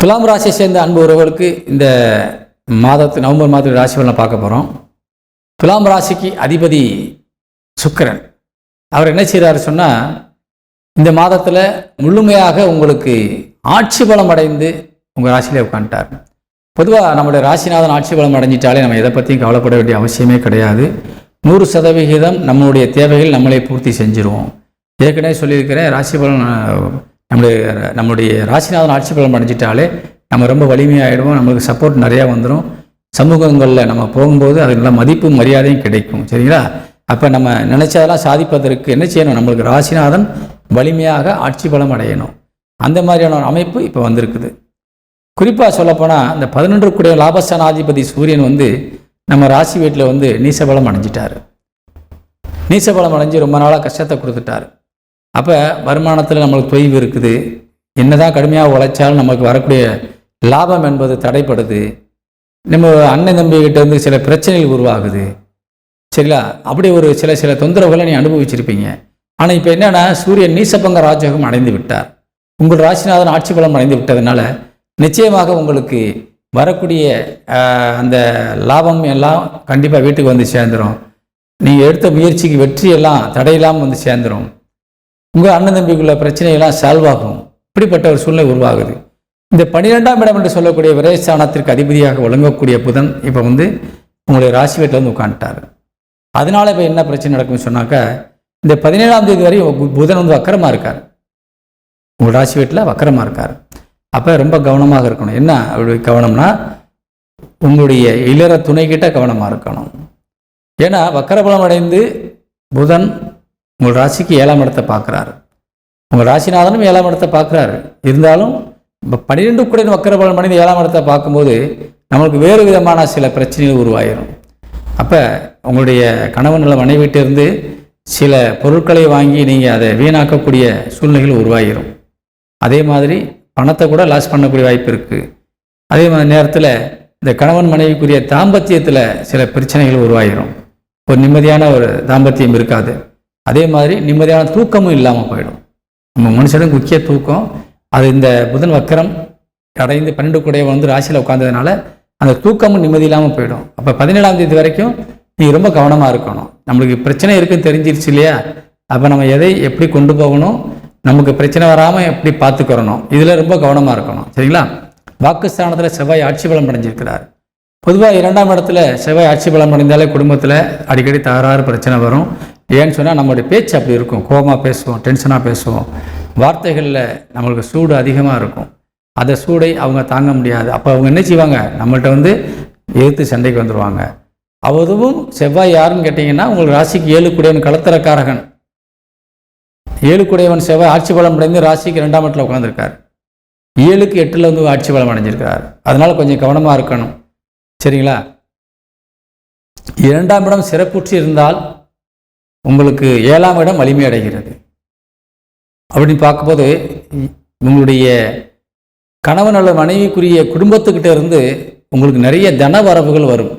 துலாம் ராசியை சேர்ந்த அன்பு உறவுகளுக்கு இந்த மாதத்து நவம்பர் மாதத்து ராசி பலனை பார்க்க போகிறோம் துலாம் ராசிக்கு அதிபதி சுக்கிரன். அவர் என்ன செய்கிறாரு சொன்னால் இந்த மாதத்தில் முழுமையாக உங்களுக்கு ஆட்சி பலம் அடைந்து உங்கள் ராசியிலே உட்காந்துட்டார் பொதுவாக நம்மளுடைய ராசிநாதன் ஆட்சி பலம் அடைஞ்சிட்டாலே நம்ம எதை பற்றியும் கவலைப்பட வேண்டிய அவசியமே கிடையாது. நூறு சதவிகிதம் நம்மளுடைய தேவைகள் நம்மளே பூர்த்தி செஞ்சுருவோம். ஏற்கனவே சொல்லியிருக்கிறேன் ராசி பலன் நம்முடைய நம்மளுடைய ராசிநாதன் ஆட்சி பலம் அடைஞ்சிட்டாலே நம்ம ரொம்ப வலிமையாகிடுவோம் நம்மளுக்கு சப்போர்ட் நிறையா வந்துடும் சமூகங்களில் நம்ம போகும்போது அது நல்ல மதிப்பும் மரியாதையும் கிடைக்கும். சரிங்களா? அப்போ நம்ம நினைச்சதெல்லாம் சாதிப்பதற்கு என்ன செய்யணும்? நம்மளுக்கு ராசிநாதன் வலிமையாக ஆட்சி பலம் அடையணும். அந்த மாதிரியான ஒரு அமைப்பு இப்போ வந்திருக்குது. குறிப்பாக சொல்லப்போனால் இந்த பதினொன்று கூடிய லாபஸ்தானாதிபதி சூரியன் வந்து நம்ம ராசி வீட்டில் வந்து நீசபலம் அடைஞ்சிட்டாரு. நீசபலம் அடைஞ்சு ரொம்ப நாளாக கஷ்டத்தை கொடுத்துட்டாரு. அப்போ வருமானத்தில் நம்மளுக்கு தொய்வு இருக்குது. என்னதான் கடுமையாக உழைச்சாலும் நமக்கு வரக்கூடிய லாபம் என்பது தடைப்படுது. நம்ம அண்ணன் தம்பிகிட்ட இருந்து சில பிரச்சனைகள் உருவாகுது. சரிங்களா? அப்படி ஒரு சில சில தொந்தரவுகளை நீ அனுபவிச்சிருப்பீங்க. ஆனால் இப்போ என்னென்னா சூரியன் நீசபங்க ராஜகம் அடைந்து விட்டார். உங்கள் ராசிநாதன் ஆட்சி பலம் அடைந்து விட்டதுனால நிச்சயமாக உங்களுக்கு வரக்கூடிய அந்த லாபம் எல்லாம் கண்டிப்பாக வீட்டுக்கு வந்து சேர்ந்துடும் நீங்கள் எடுத்த முயற்சிக்கு வெற்றி எல்லாம் தடையில்லாமல் வந்து சேர்ந்துடும் உங்கள் அண்ணன் தம்பிக்குள்ள பிரச்சனையெல்லாம் சால்வ் ஆகும். இப்படிப்பட்ட ஒரு சூழ்நிலை உருவாகுது. இந்த பன்னிரெண்டாம் இடம் என்று சொல்லக்கூடிய விரயஸ்தானத்திற்கு அதிபதியாக விளங்கக்கூடிய புதன் இப்போ வந்து உங்களுடைய ராசி வீட்டில் வந்து உட்காந்துட்டார் அதனால இப்போ என்ன பிரச்சனை நடக்கும்னு சொன்னாக்கா இந்த பதினேழாம் தேதி வரை பு- புதன் வந்து வக்கரமாக இருக்கார். உங்கள் ராசி வீட்டில் வக்கரமாக இருக்கார். அப்போ ரொம்ப கவனமாக இருக்கணும். என்ன அப்படி கவனம்னா உங்களுடைய இளர துணைக்கிட்ட கவனமாக இருக்கணும். ஏன்னா வக்கரபலம் அடைந்து புதன் உங்கள் ராசிக்கு ஏழாம் இடத்தை பார்க்குறாரு. உங்கள் ராசிநாதனும் ஏழாம் இடத்தை பார்க்குறாரு. இருந்தாலும் இப்போ பன்னிரெண்டு குடையின் வக்கரபலன் மனித ஏழாம் இடத்தை பார்க்கும்போது நம்மளுக்கு வேறு விதமான சில பிரச்சனைகள் உருவாயிரும். அப்போ உங்களுடைய கணவன் நல்ல மனைவிட்டிருந்து சில பொருட்களை வாங்கி நீங்கள் அதை வீணாக்கக்கூடிய சூழ்நிலைகள் உருவாகிடும் அதே மாதிரி பணத்தை கூட லாஸ் பண்ணக்கூடிய வாய்ப்பு இருக்குது அதே மாதிரி நேரத்தில் இந்த கணவன் மனைவிக்குரிய தாம்பத்தியத்தில் சில பிரச்சனைகள் உருவாகிரும் ஒரு நிம்மதியான ஒரு தாம்பத்தியம் இருக்காது. அதே மாதிரி நிம்மதியான தூக்கமும் இல்லாமல் போயிடும். நம்ம மனுஷனுக்கு முக்கிய தூக்கம் அது இந்த புதன் வக்கரம் அடைந்து பன்னெண்டு கூடைய வந்து ராசியில் உட்காந்ததுனால அந்த தூக்கமும் நிம்மதி இல்லாமல் போயிடும். அப்போ பதினேழாம் தேதி வரைக்கும் நீங்கள் ரொம்ப கவனமாக இருக்கணும். நம்மளுக்கு பிரச்சனை இருக்குன்னு தெரிஞ்சிருச்சு இல்லையா? அப்போ நம்ம எதை எப்படி கொண்டு போகணும்? நமக்கு பிரச்சனை வராமல் எப்படி பார்த்துக்கிறணும்? இதில் ரொம்ப கவனமாக இருக்கணும். சரிங்களா? வாக்குஸ்தானத்தில் செவ்வாய் ஆட்சி பலம் அடைஞ்சிருக்கிறார். பொதுவாக இரண்டாம் இடத்துல செவ்வாய் ஆட்சி பலம் அடைந்தாலே குடும்பத்தில் அடிக்கடி தகராறு பிரச்சனை வரும். ஏன்னு சொன்னால் நம்மளுடைய பேச்சு அப்படி இருக்கும். கோபமாக பேசுவோம் டென்ஷனாக பேசுவோம். வார்த்தைகளில் நம்மளுக்கு சூடு அதிகமாக இருக்கும். அந்த சூடை அவங்க தாங்க முடியாது. அப்போ அவங்க என்ன செய்வாங்க? நம்மள்கிட்ட வந்து எதிர்த்து சண்டைக்கு வந்துடுவாங்க அதுவும் செவ்வாய் யாருன்னு கேட்டிங்கன்னா உங்களுக்கு ராசிக்கு ஏழு குடையவன் களத்திரக்காரகன் ஏழு குடையவன் செவ்வாய் ஆட்சி பலம் அடைந்து ராசிக்கு ரெண்டாம் இடத்துல உட்காந்துருக்கார் ஏழுக்கு எட்டில் வந்து ஆட்சி பலம் அடைஞ்சிருக்கிறார் அதனால் கொஞ்சம் கவனமாக இருக்கணும். சரிங்களா? இரண்டாம் இடம் சிறப்புற்று இருந்தால் உங்களுக்கு ஏழாம் இடம் வலிமை அடைகிறது. அப்படின்னு பார்க்கும்போது உங்களுடைய கணவன் அல்ல மனைவிக்குரிய குடும்பத்துக்கிட்ட இருந்து உங்களுக்கு நிறைய தன வரவுகள் வரும்.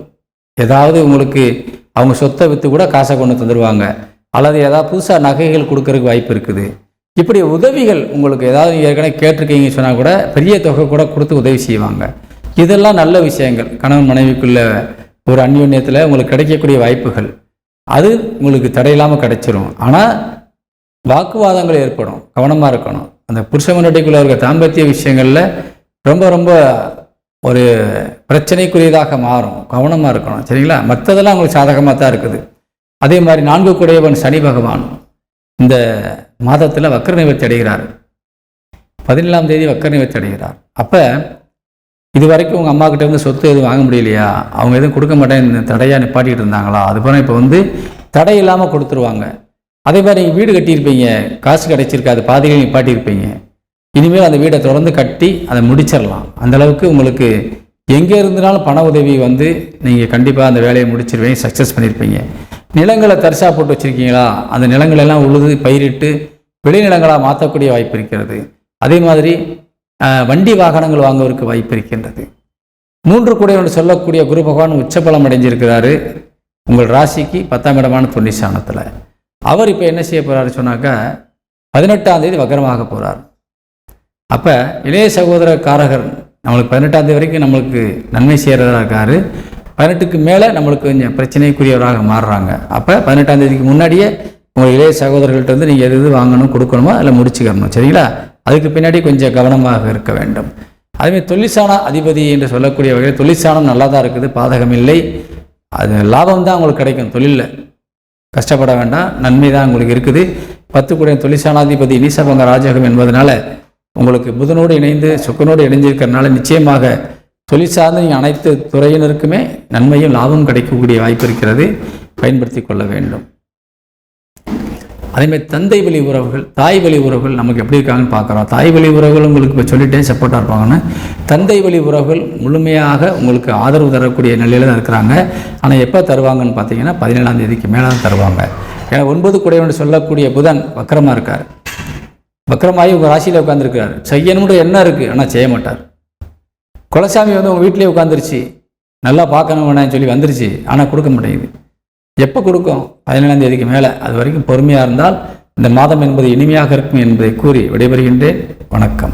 ஏதாவது உங்களுக்கு அவங்க சொத்தை விற்று கூட காசை கொண்டு தந்துடுவாங்க அல்லது ஏதாவது புதுசாக நகைகள் கொடுக்கறதுக்கு வாய்ப்பு இருக்குது. இப்படி உதவிகள் உங்களுக்கு ஏதாவது ஏற்கனவே கேட்டிருக்கீங்க சொன்னால் கூட பெரிய தொகை கூட கொடுத்து உதவி செய்வாங்க. இதெல்லாம் நல்ல விஷயங்கள். கணவன் மனைவிக்குள்ள ஒரு அந்யோன்யத்தில் உங்களுக்கு கிடைக்கக்கூடிய வாய்ப்புகள். அது உங்களுக்கு தடையில்லாமல் கிடைச்சிரும். ஆனால் வாக்குவாதங்கள் ஏற்படும். கவனமாக இருக்கணும். அந்த புருஷமனடிக்குள்ள இருக்க தாம்பத்திய விஷயங்களில் ரொம்ப ரொம்ப ஒரு பிரச்சனைக்குரியதாக மாறும். கவனமாக இருக்கணும். சரிங்களா? மற்றதெல்லாம் உங்களுக்கு சாதகமாக தான் இருக்குது. அதே மாதிரி நான்கு குடையவன் சனி பகவான். இந்த மாதத்தில் வக்கர நிவர்த்தி அடைகிறார். பதினேழாம் தேதி வக்கர நிவர்த்தி அடைகிறார். அப்போ இது வரைக்கும் உங்கள் அம்மா கிட்ட இருந்து சொத்து எதுவும் வாங்க முடியலையா? அவங்க எதுவும் கொடுக்க மாட்டேன் தடையாக நிப்பாட்டிட்டு இருந்தாங்களா? அதுபோல இப்போ வந்து தடை இல்லாமல் கொடுத்துருவாங்க. அதே மாதிரி நீங்கள் வீடு கட்டியிருப்பீங்க. காசு கிடைச்சிருக்காது பாதியில் நிப்பாட்டியிருப்பீங்க. இனிமேல் அந்த வீடை தொடர்ந்து கட்டி அதை முடிச்சிடலாம். அந்தளவுக்கு உங்களுக்கு எங்கே இருந்தாலும் பண உதவி வந்து நீங்கள் கண்டிப்பாக அந்த வேலையை முடிச்சிருவீங்க சக்ஸஸ் பண்ணியிருப்பீங்க. நிலங்களை தரிசா போட்டு வச்சுருக்கீங்களா? அந்த நிலங்களெல்லாம் உழுது பயிரிட்டு விளைநிலங்களாக மாற்றக்கூடிய வாய்ப்பு இருக்கிறது. அதே மாதிரி வண்டி வாகனங்கள் வாங்குவதற்கு வாய்ப்பு இருக்கின்றது. மூன்று கூடையோடு சொல்லக்கூடிய குரு பகவான் உச்சபலம் அடைஞ்சிருக்கிறாரு. உங்கள் ராசிக்கு பத்தாம் இடமான தொன்னிசானத்தில் அவர் இப்போ என்ன செய்ய போகிறாரு சொன்னாக்கா பதினெட்டாம் தேதி வக்கரமாக போகிறார் அப்போ இளைய சகோதர காரகர் நம்மளுக்கு பதினெட்டாம் தேதி வரைக்கும் நம்மளுக்கு நன்மை செய்கிறதா இருக்காரு. பதினெட்டுக்கு மேலே நம்மளுக்கு கொஞ்சம் பிரச்சனைக்குரியவராக மாறுறாங்க. அப்போ பதினெட்டாம் தேதிக்கு முன்னாடியே உங்கள் இளைய சகோதரர்கள்ட்ட வந்து நீங்கள் எது எது வாங்கணும் கொடுக்கணுமோ அதில் முடிச்சுக்கணும்? சரிங்களா? அதுக்கு பின்னாடி கொஞ்சம் கவனமாக இருக்க வேண்டும். அதுமாதிரி தொழிற்சான அதிபதி என்று சொல்லக்கூடிய வகையில் தொழிற்சானம் நல்லா தான் இருக்குது பாதகம் இல்லை. அது லாபம் தான் உங்களுக்கு கிடைக்கும் தொழிலில். கஷ்டப்பட வேண்டாம் நன்மை தான் உங்களுக்கு இருக்குது. பத்து கூட தொழிற்சாலாதிபதி நீசபங்க ராஜகம் என்பதனால உங்களுக்கு புதனோடு இணைந்து சுக்கனோடு இணைஞ்சிருக்கிறதுனால நிச்சயமாக தொழில் சார்ந்த நீங்கள் அனைத்து துறையினருக்குமே நன்மையும் லாபம் கிடைக்கக்கூடிய வாய்ப்பு இருக்கிறது. பயன்படுத்தி கொள்ள வேண்டும். அதேமாதிரி தந்தை வழி உறவுகள் தாய் வழி உறவுகள் நமக்கு எப்படி இருக்காங்கன்னு பார்க்குறோம் தாய் வழி உறவுகள் உங்களுக்கு இப்போ சொல்லிட்டேன் சப்போர்ட்டாக இருப்பாங்கன்னு. தந்தை வழி உறவுகள் முழுமையாக உங்களுக்கு ஆதரவு தரக்கூடிய நிலையில் தான் இருக்கிறாங்க. ஆனால் எப்போ தருவாங்கன்னு பார்த்தீங்கன்னா பதினேழாம் தேதிக்கு மேலே தான் தருவாங்க. ஏன்னா ஒன்பது குடையவன் சொல்லக்கூடிய புதன் வக்கரமாக இருக்கார். வக்கரமாகி உங்கள் ராசியில் உட்காந்துருக்கிறார் செய்யணுன்ற எண்ணம் இருக்குது ஆனால் செய்ய மாட்டார். குலசாமி வந்து உங்கள் வீட்டிலேயே உட்காந்துருச்சு நல்லா பார்க்கணும் வேணாம்னு சொல்லி வந்துருச்சு ஆனால் கொடுக்க மாட்டேங்குது. எப்போ கொடுக்கும்? பதினேழாம் தேதிக்கு மேலே. அது வரைக்கும் பொறுமையாக இருந்தால் இந்த மாதம் என்பது இனிமையாக இருக்கும் என்பதை கூறி விடைபெறுகின்றேன். வணக்கம்.